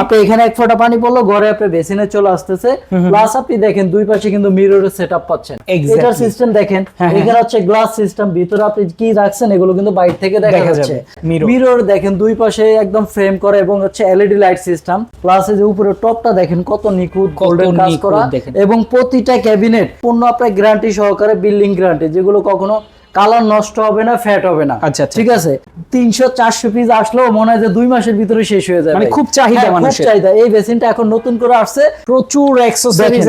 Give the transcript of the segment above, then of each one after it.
আপনি এখানে এক ফোঁটা পানি পড়ল ঘরে আপনি বেসিনে চলে আসতেছে। প্লাস আপনি দেখেন দুই পাশে কিন্তু মিররের সেটআপ পাচ্ছেন। এটার সিস্টেম দেখেন হ্যাঁ, হ্যাঁ। এখানে হচ্ছে গ্লাস সিস্টেম ভিতরে আপনি কি রাখছেন এগুলো কিন্তু বাইরে থেকে দেখা যাচ্ছে। মিরর দেখেন দুই পাশে একদম ফ্রেম করা এবং হচ্ছে এলইডি লাইট সিস্টেম প্লাস এই যে উপরে টপটা দেখেন কত নিখুঁত গোল্ডেন কাজ করা। এবং প্রতিটা ক্যাবিনেট পূর্ণ আপনার গ্যারান্টি সহকারে বিল্ডিং গ্যারান্টি যেগুলো কখনো কালার নষ্ট হবে না ফ্যাট হবে না। আচ্ছা, আচ্ছা। ঠিক আছে? তিনশো চারশো পিস আসলেও মনে হয় যে দুই মাসের ভিতরে শেষ হয়ে যাবে। মানে খুব চাহিদা হ্যাঁ, খুব চাহিদা। এই বেসিনটা এখন নতুন করে আসছে। প্রচুর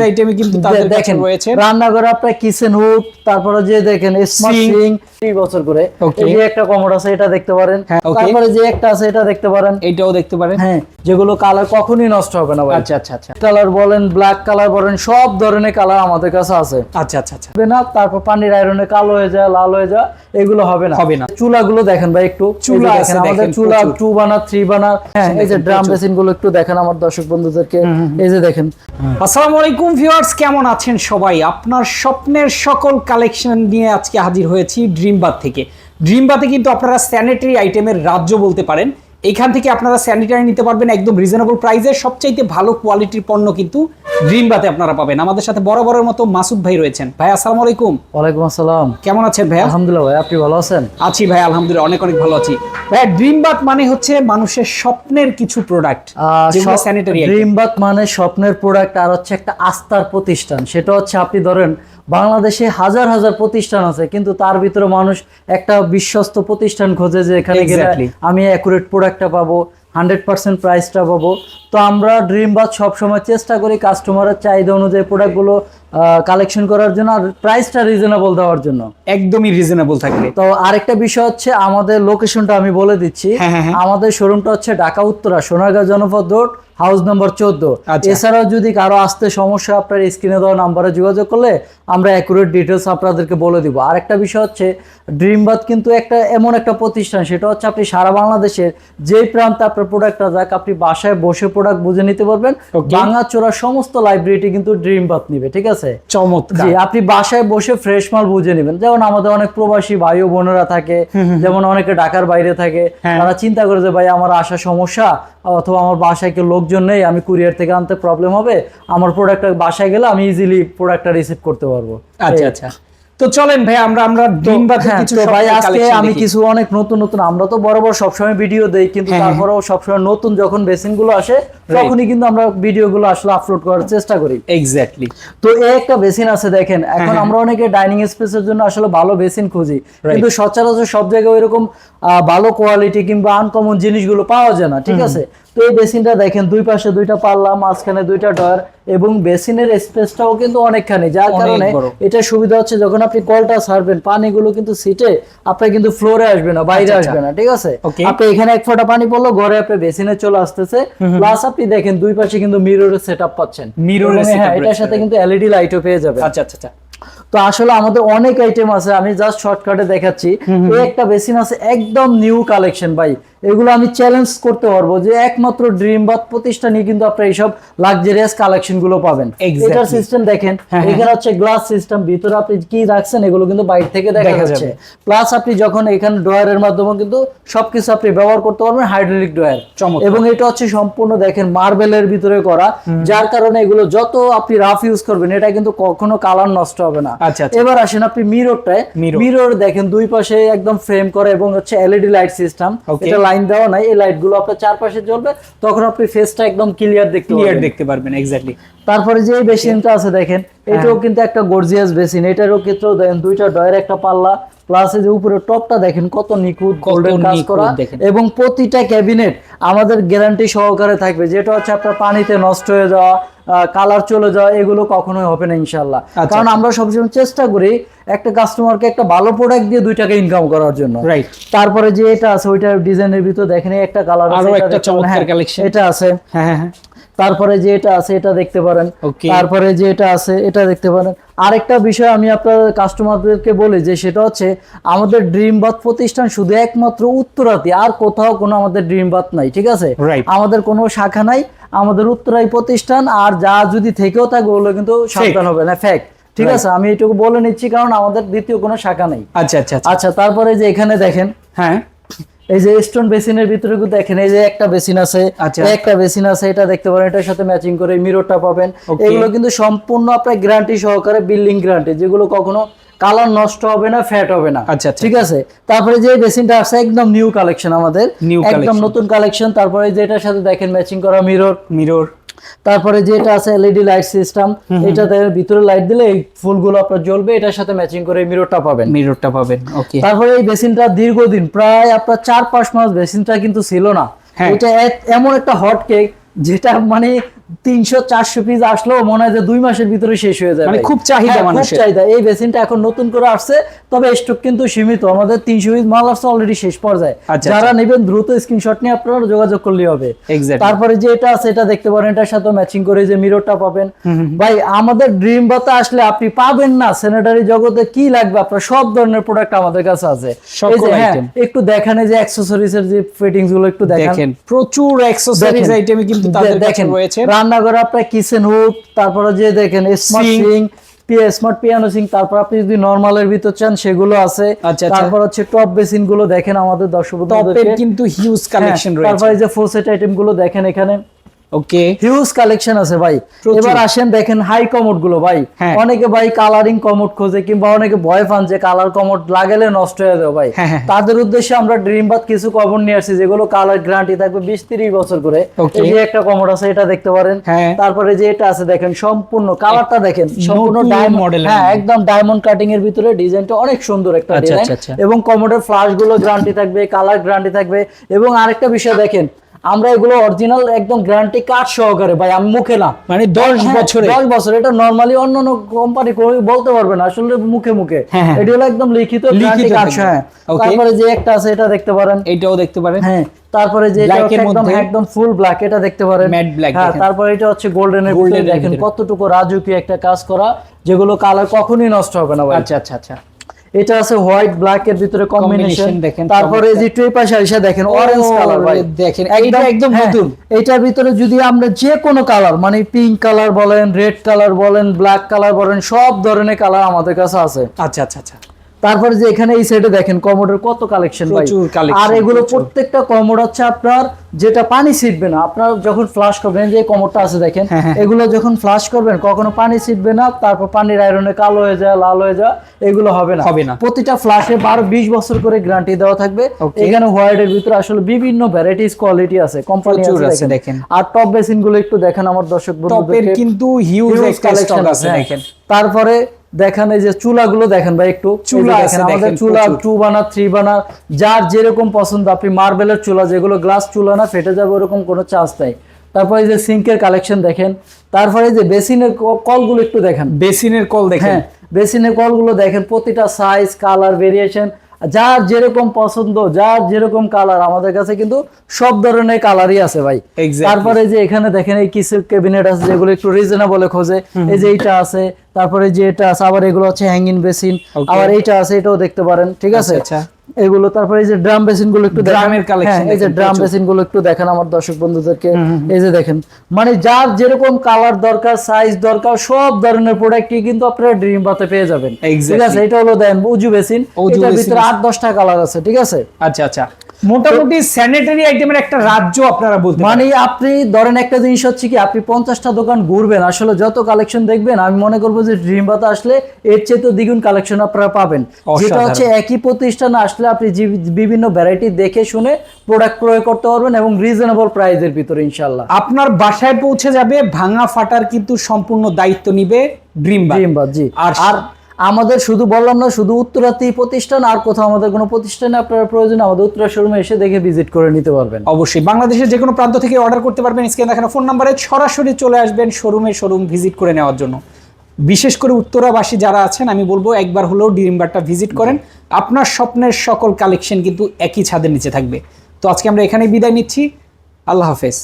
আইটেম কিন্তু তাদের দেখেন। রয়েছে। রান্নাঘরে আপনার কিচেন হুড তারপরে যে দেখেন স্মার্ট Sink। সিং দুই বছর করে। এই একটা কমোড আছে এটা দেখতে পারেন। হ্যাঁ, তারপরে যে একটা আছে এটা দেখতে পারেন। এইটাও দেখতে পারেন। হ্যাঁ যেগুলো কালার কখনোই নষ্ট হবে না আচ্ছা আচ্ছা আচ্ছা। কালার বলেন ব্ল্যাক কালার বলেন সব ধরনের কালার আমাদের কাছে আছে। আচ্ছা আচ্ছা আচ্ছা। না তারপর পানির আয়রনে কালো হয়ে যায় লাল হয়ে যায় এগুলো হবে না। হবে না। চুলাগুলো দেখেন ভাই একটু চুলা দেখেন, আমাদের চুলা টু বানা থ্রি বানা হ্যাঁ এই যে ড্রাম। বেসিনগুলো একটু দেখেন আমার দর্শক বন্ধুদেরকে। এই যে দেখেন। আসসালামু আলাইকুম ভিউয়ার্স কেমন আছেন সবাই? আপনার স্বপ্নের সকল কালেকশন নিয়ে আজকে হাজির হয়েছি ড্রিম বাদ থেকে। ড্রিম বাতে কিন্তু আপনারা স্যানিটারি আইটেমের রাজ্য বলতে পারেন। এইখান থেকে আপনারা স্যানিটারি নিতে পারবেন একদম রিজনেবল প্রাইসে সবচাইতে ভালো কোয়ালিটির পণ্য কিন্তু ড্রিম বাথে আপনারা পাবেন। আমাদের সাথে বরাবরের মতো মাসুদ ভাই রয়েছেন। ভাই আসসালামু আলাইকুম। ওয়ালাইকুম আসসালাম। কেমন আছেন ভাইয়া? আলহামদুলিল্লাহ ভাই আপনি ভালো আছেন? আছি ভাই আলহামদুলিল্লাহ অনেক অনেক ভালো আছি। ভাই ড্রিম বাথ মানে হচ্ছে মানুষের স্বপ্নের কিছু প্রোডাক্ট যেগুলো স্যানিটারি ড্রিম বাথ মানে স্বপ্নের প্রোডাক্ট আর হচ্ছে একটা আস্থার প্রতিষ্ঠান। সেটা হচ্ছে আপনি ধরেন বাংলাদেশে হাজার হাজার প্রতিষ্ঠান আছে কিন্তু তার ভিতরে মানুষ একটা বিশ্বস্ত প্রতিষ্ঠান খোঁজে যে এখানে গেলে. আমি অ্যাকুরেট প্রোডাক্টটা পাবো হান্ড্রেড পার্সেন্ট প্রাইসটা পাবো তো আমরা ড্রিম বাদ সবসময় চেষ্টা করি কাস্টমারের চাহিদা অনুযায়ী প্রোডাক্টগুলো কালেকশন করার জন্য আর প্রাইসটা রিজনেবল দেওয়ার জন্য। একদমই রিজনেবল থাকবে। তো আরেকটা বিষয় হচ্ছে আমাদের লোকেশনটা আমি বলে দিচ্ছি। হ্যাঁ, হ্যাঁ, হ্যাঁ। আমাদের শোরুমটা হচ্ছে ঢাকা উত্তরা সোনারগাঁ জনপদ রোড হাউস নাম্বার চোদ্দ। আচ্ছা। এছাড়াও যদি কারও আসতে সমস্যা আপনার স্ক্রিনে দেওয়া নাম্বারে যোগাযোগ করলে আমরা অ্যাকুরেট ডিটেলস আপনাদেরকে বলে দিব। আরেকটা বিষয় হচ্ছে ড্রিমবাদ কিন্তু একটা এমন একটা প্রতিষ্ঠান সেটা হচ্ছে আপনি সারা বাংলাদেশের যেই প্রান্তে আপনার প্রোডাক্টটা যাক আপনি বাসায় বসে প্রোডাক্ট বুঝে নিতে পারবেন। Okay. বাঙাচোরা সমস্ত লাইব্রেরিটি কিন্তু ড্রিমবাদ নিবে ঠিক আছে? চমৎকার। জি আপনি বাসায় বসে ফ্রেশ মাল বুঝে নেবেন। যেমন আমাদের অনেক প্রবাসী ভাই ও বোনেরা থাকে যেমন অনেকে ঢাকার বাইরে থাকে হ্যাঁ। তারা চিন্তা করে যে ভাই আমার আসা সমস্যা অথবা আমার বাসায় কেউ লোকজন নেই আমি কুরিয়ার থেকে আনতে প্রবলেম হবে আমার প্রোডাক্টটা বাসায় গেলে আমি ইজিলি প্রোডাক্টটা রিসিভ করতে পারব। আচ্ছা আচ্ছা। তো চলেন ভাই আমরা আমরা হ্যাঁ, কিছু ভাই আজকে আমি কিছু অনেক নতুন নতুন আমরা তো বড় সবসময় ভিডিও দেই কিন্তু হ্যাঁ, হ্যাঁ। তারপরেও সবসময় নতুন যখন বেসিনগুলো আসে তখনই কিন্তু আমরা ভিডিও গুলো আসলে আপলোড করার চেষ্টা করি। এক্স্যাক্টলি তো এই একটা বেসিন আছে দেখেন এখন আমরা অনেকে ডাইনিং স্পেসের জন্য আসলে ভালো বেসিন খুঁজি কিন্তু সচরাচর সব জায়গায় এরকম ভালো কোয়ালিটি কিংবা আনকমন জিনিসগুলো পাওয়া যায় না ঠিক আছে? তো এই বেসিনটা দেখেন দুই পাশে দুইটা পাল্লা মাঝখানে দুইটা ডয়ার এবং বেসিনের স্পেসটাও কিন্তু অনেকখানি যার কারণে এটা সুবিধা হচ্ছে যখন আপনি কলটা ছাড়বেন পানিগুলো কিন্তু সিটে আপনার কিন্তু ফ্লোরে আসবে না বাইরে আচ্ছা, আসবে না ঠিক আছে? আপনি এখানে এক ফোঁটা পানি পড়ল ঘরে আপনি বেসিনে চলে আসতেছে। প্লাস আপনি দেখেন দুই পাশে কিন্তু মিররের সেটআপ পাচ্ছেন। এবং হ্যাঁ এটার সাথে কিন্তু এলইডি লাইটও পেয়ে যাবে আচ্ছা আচ্ছা আচ্ছা। তো আসলে আমাদের অনেক আইটেম আছে আমি জাস্ট শর্টকাটে দেখাচ্ছি। এই একটা বেসিন আছে একদম নিউ কালেকশন ভাই। এগুলো আমি চ্যালেঞ্জ করতে পারব যে একমাত্র ড্রিম বাথ প্রতিষ্ঠানই কিন্তু আপনার এইসব লাক্সারিয়াস কালেকশনগুলো পাবেন। এটার সিস্টেম দেখেন হ্যাঁ, হ্যাঁ। এখানে হচ্ছে গ্লাস সিস্টেম ভিতরে আপনি কি রাখছেন এগুলো কিন্তু বাইরে থেকে দেখা যাচ্ছে। প্লাস আপনি যখন এখানে ড্রয়ারের মাধ্যমে কিন্তু সবকিছু আপনি ব্যবহার করতে পারবেন হাইড্রোলিক ড্রয়ার চমৎকার। এবং এটা হচ্ছে সম্পূর্ণ দেখেন মার্বেলের ভিতরে করা যার কারণে এগুলো যত আপনি রাফ ইউজ করবেন এটা কিন্তু কখনো কালার নষ্ট হবে না। আচ্ছা, আচ্ছা। এবার আসেন আপনি মিররটায়। মিরর দেখেন দুই পাশে একদম ফ্রেম করে এবং হচ্ছে এলইডি লাইট সিস্টেম এটা লাইন দেওয়া নাই এই লাইটগুলো আপনার চারপাশে জ্বলবে তখন আপনি ফেসটা একদম ক্লিয়ার দেখতে ক্লিয়ার দেখতে পারবেন এক্স্যাক্টলি তারপরে যে এই বেসিনটা আছে দেখেন এটাও কিন্তু একটা গর্জিয়াস বেসিন এটারও ক্ষেত্রেও দেখেন দুইটা ডয়ের একটা পাল্লা প্লাস এই যে উপরে টপটা দেখেন কত নিখুঁত গোল্ডেন কাজ করা। এবং প্রতিটা ক্যাবিনেট আমাদের গ্যারান্টি সহকারে থাকবে যেটা হচ্ছে আপনার পানিতে নষ্ট হয়ে যাওয়া কালার চলে যাওয়া এগুলো কখনোই হবে না ইনশাল্লাহ আচ্ছা, কারণ আমরা সবসময় চেষ্টা করি একটা কাস্টমারকে একটা ভালো প্রোডাক্ট দিয়ে দুই টাকা ইনকাম করার জন্য। রাইট তারপরে যে এটা আছে ওইটার ডিজাইনের ভিতর দেখেন একটা কালার আরও একটা চমৎকার collection। এটা আছে। হ্যাঁ হ্যাঁ হ্যাঁ। তারপরে যে এটা আছে এটা দেখতে পারেন। তারপরে যে এটা আছে এটা দেখতে পারেন। আরেকটা বিষয় আমি আপনার কাস্টমারদেরকে বলি যে সেটা হচ্ছে আমাদের ড্রিম বাথ প্রতিষ্ঠান শুধু একমাত্র উত্তরাতে আর কোথাও কোনো আমাদের ড্রিম বাথ নাই ঠিক আছে? আমাদের কোনো শাখা নাই আমাদের উত্তরাই প্রতিষ্ঠান আর যা যদি থেকেও থাকে ওগুলো কিন্তু সাবধান হবে না ফ্যাক্ট ঠিক আছে আমি এটুকু বলে নিচ্ছি কারণ আমাদের দ্বিতীয় কোনো শাখা নেই। আচ্ছা আচ্ছা আচ্ছা। আচ্ছা তারপরে যে এখানে দেখেন হ্যাঁ। এই যে স্টোন বেসিনের ভিতরে কিন্তু দেখেন এই যে একটা বেসিন আছে আচ্ছা। একটা বেসিন আছে এটা দেখতে পারেন এটার সাথে ম্যাচিং করে মিররটা পাবেন। এগুলো কিন্তু সম্পূর্ণ আপনার গ্যারান্টি সহকারে বিল্ডিং গ্যারান্টি যেগুলো কখনো কালার নষ্ট হবে না ফ্যাট হবে না। আচ্ছা, আচ্ছা। ঠিক আছে? তারপরে যে বেসিনটা আছে একদম নিউ কালেকশন আমাদের। একদম নতুন কালেকশন তারপরে যে এটার সাথে দেখেন ম্যাচিং করা মিরর মিরর তারপরে যেটা আছে এলইডি লাইট সিস্টেম এটাতে ভিতরে লাইট দিলে এই ফুলগুলো আপনার জ্বলবে এটার সাথে ম্যাচিং করে মিররটা পাবেন। মিররটা পাবেন ওকে তারপরে এই বেসিনটা দীর্ঘদিন প্রায় আপনার চার পাঁচ মাস বেসিনটা কিন্তু ছিল না। হ্যাঁ। এটা এমন একটা হট কেক যেটা মানে তিনশো চারশো পিস আসলেও মনে হয় যে দুই মাসের ভিতরে শেষ হয়ে যাবে। মানে খুব চাহিদা হ্যাঁ, খুব চাহিদা। এই বেসিনটা এখন নতুন করে আসছে তবে স্টক কিন্তু সীমিত। আমাদের তিনশো পিস মাল আসছে অলরেডি শেষ পর্যায়ে। আচ্ছা, যারা নেবেন দ্রুত স্ক্রিনশট নিয়ে আপনারা যোগাযোগ করলেই হবে। তারপরে যে এটা আছে এটা দেখতে পারেন এটার সাথে ম্যাচিং করে যে মিররটা পাবেন। ভাই আমাদের ড্রিম বাতা আসলে আপনি পাবেন না স্যানিটারি জগতে কি লাগবে আপনার সব ধরনের প্রোডাক্ট আমাদের কাছে আছে। হ্যাঁ, একটু দেখেন যে অ্যাক্সেসরিজ এর যে ফিটিংসগুলো একটু দেখেন। প্রচুর অ্যাক্সেসরিজ। আইটেমে কিন্তু তাদের দে- কাছে দেখেন রয়েছে। রান্নাঘরে আপনার কিচেন হুক তারপরে যে দেখেন smart. Sink smart piano sink তারপর আপনি যদি নরমালের ভিতর চান সেগুলো আছে। আচ্ছা, আচ্ছা। তারপর হচ্ছে টপ বেসিনগুলো দেখেন আমাদের দর্শক কিন্তু হিউজ কালেকশন রয়েছে তারপরে যে ফুল সেট আইটেমগুলো দেখেন এখানে। ওকে হিউজ কালেকশন আছে ভাই। এবার আসেন দেখেন হাই কমোডগুলো ভাই হ্যাঁ। অনেকে ভাই কালারিং কমোড খোঁজে কিংবা অনেকে ভয় পান যে কালার কমোড লাগালে নষ্ট হয়ে যাবে ভাই হ্যাঁ, হ্যাঁ। তাদের উদ্দেশ্যে আমরা ড্রিম বাদ কিছু কমোড নিয়ে আসছি যেগুলো কালার গ্যারান্টি থাকবে বিশ তিরিশ বছর করে এই যে একটা কমোড আছে এটা দেখতে পারেন। তারপরে যে এটা আছে দেখেন সম্পূর্ণ কালারটা দেখেন সম্পূর্ণ ডায়মন্ড হ্যাঁ একদম ডায়মন্ড কাটিং এর ভিতরে ডিজাইনটা অনেক সুন্দর একটা আচ্ছা, ডিজাইন আচ্ছা, আচ্ছা। এবং কমোডের ফ্লাশগুলো গ্যারান্টি থাকবে কালার গ্যারান্টি থাকবে এবং আরেকটা বিষয় দেখেন আমরা এগুলো অরিজিনাল একদম গ্যারান্টি কার্ড সহকারে ভাই আমি মুখে না। মানে দশ হ্যাঁ, বছরে। দশ বছর এটা নরমালি অন্য অন্য কোম্পানি বলতে পারবে না আসলে মুখে মুখে। হ্যাঁ, হ্যাঁ। এটা হলো একদম লিখিত লিখিত হ্যাঁ তারপরে যে একটা আছে এটা দেখতে পারেন। এটাও দেখতে পারেন। হ্যাঁ তারপরে যে একদম একদম ফুল ব্ল্যাক এটা দেখতে পারেন। Matte black হ্যাঁ তারপরে এটা হচ্ছে গোল্ডেন এর দেখেন কতটুকু রাজুকি একটা কাজ করা যেগুলো কালার কখনোই নষ্ট হবে না ভাই। আচ্ছা আচ্ছা আচ্ছা। এটা আছে হোয়াইট ব্ল্যাক এর ভিতরে কম্বিনেশন দেখেন, তারপরে এই যে টুই পাশে এসে দেখেন অরেঞ্জ কালার ভাই। দেখেন এইটা একদম হ্যাঁ, নতুন। এটার ভিতরে যদি আমরা যে কোনো কালার মানে পিঙ্ক কালার বলেন রেড কালার বলেন ব্ল্যাক কালার বলেন সব ধরনের কালার আমাদের কাছে আছে। আচ্ছা আচ্ছা আচ্ছা। তারপরে যে এখানে এই সাইডে দেখেন কমোডের কত কালেকশন প্রচুর আর এগুলো প্রত্যেকটা কমোড হচ্ছে আপনার যেটা পানি ছিটবে না। আপনার যখন ফ্লাশ করবেন যে কমোডটা আছে দেখেন হ্যাঁ, হ্যাঁ। এগুলো যখন ফ্লাশ করবেন কখনো পানি ছিটবে না তারপর পানির আয়রনে কালো হয়ে যায় লাল হয়ে যায় এগুলো হবে না। হবে না। প্রতিটা ফ্লাশে বারো বিশ বছর করে গ্যারান্টি দেওয়া থাকবে। এখানে হোয়াইট এর ভিতরে আসলে বিভিন্ন ভ্যারাইটিস কোয়ালিটি আছে কোম্পানি আছে দেখেন। আর টপ বেসিনগুলো একটু দেখেন আমার দর্শক টপের বন্ধুদেরকে। কিন্তু হিউজ স্টক আছে। দেখেন। তারপরে দেখেন এই যে চুলাগুলো দেখেন ভাই একটু চুলা দেখেন আমাদের চুলা টু বানা থ্রি বানা যার যেরকম পছন্দ আপনি মার্বেলের চুলা যেগুলো গ্লাস চুলা না ফেটে যাবে ওরকম কোনো চান্স নাই। তারপরে এই যে সিঙ্কের কালেকশন দেখেন তারপরে এই যে বেসিনের কলগুলো একটু দেখেন। বেসিনের কল দেখেন। হ্যাঁ বেসিনের কলগুলো দেখেন প্রতিটা সাইজ কালার ভেরিয়েশন যার যেরকম পছন্দ যার যেরকম কালার আমাদের কাছে কিন্তু সব ধরনের কালারই আছে ভাই। তারপরে যে এখানে দেখেন এই কিছু ক্যাবিনেট আছে যেগুলো একটু রিজনেবলে খোঁজে। এই যে এইটা আছে তারপরে যে এটা আছে আবার এগুলো হচ্ছে হ্যাঙ্গিং বেসিন আবার এইটা আছে এটাও দেখতে পারেন ঠিক আছে? আচ্ছা, এগুলো তারপরে এই যে ড্রাম বেসিনগুলো একটু ড্রামের collection হ্যাঁ, এই যে ড্রাম বেসিনগুলো একটু দেখেন আমার দর্শক বন্ধুদেরকে। এই যে দেখেন মানে যার যেরকম কালার দরকার সাইজ দরকার সব ধরনের প্রোডাক্টই কিন্তু আপনারা ড্রিম বাতে পেয়ে যাবেন। ঠিক আছে? এটা হলো দেন উজু বেসিন। এটার ভিতরে আট দশটা কালার আছে ঠিক আছে? আচ্ছা আচ্ছা। মোটামুটি স্যানিটারি আইটেমের একটা রাজ্য আপনারা বলতে মানে আপনি ধরেন একটা জিনিস হচ্ছে কি আপনি পঞ্চাশটা দোকান ঘুরবেন আসলে যত কালেকশন দেখবেন আমি মনে করব যে ড্রিম বাতা আসলে এর চেয়ে তো দ্বিগুণ কালেকশন আপনারা পাবেন। যেটা হচ্ছে একই প্রতিষ্ঠানে আসলে আপনি বিভিন্ন ভ্যারাইটি দেখে শুনে প্রোডাক্ট ক্রয় করতে পারবেন এবং রিজনেবল প্রাইসের ভিতরে ইনশাল্লাহ আপনার বাসায় পৌঁছে যাবে ভাঙা ফাটার কিন্তু সম্পূর্ণ দায়িত্ব নিবে ড্রিম ড্রিম জি। আর আমাদের শুধু বললাম না, শুধু উত্তরাতেই প্রতিষ্ঠান, আর কোথাও আমাদের কোনো প্রতিষ্ঠানে আপনার প্রয়োজন আমাদের উত্তরা শোরুমে এসে দেখে ভিজিট করে নিতে পারবেন। অবশ্যই। বাংলাদেশের যে কোনো প্রান্ত থেকে অর্ডার করতে পারবেন স্ক্রিনে দেখানো ফোন নাম্বারে সরাসরি চলে আসবেন শোরুমে শোরুম ভিজিট করে নেওয়ার জন্য। বিশেষ করে উত্তরাবাসী যারা আছেন, আমি বলব একবার হলেও ডিরিমবারটা ভিজিট করেন। আপনার স্বপ্নের সকল কালেকশন কিন্তু একই ছাদের নিচে থাকবে। তো আজকে আমরা এখানেই বিদায় নিচ্ছি। আল্লাহ হাফেজ।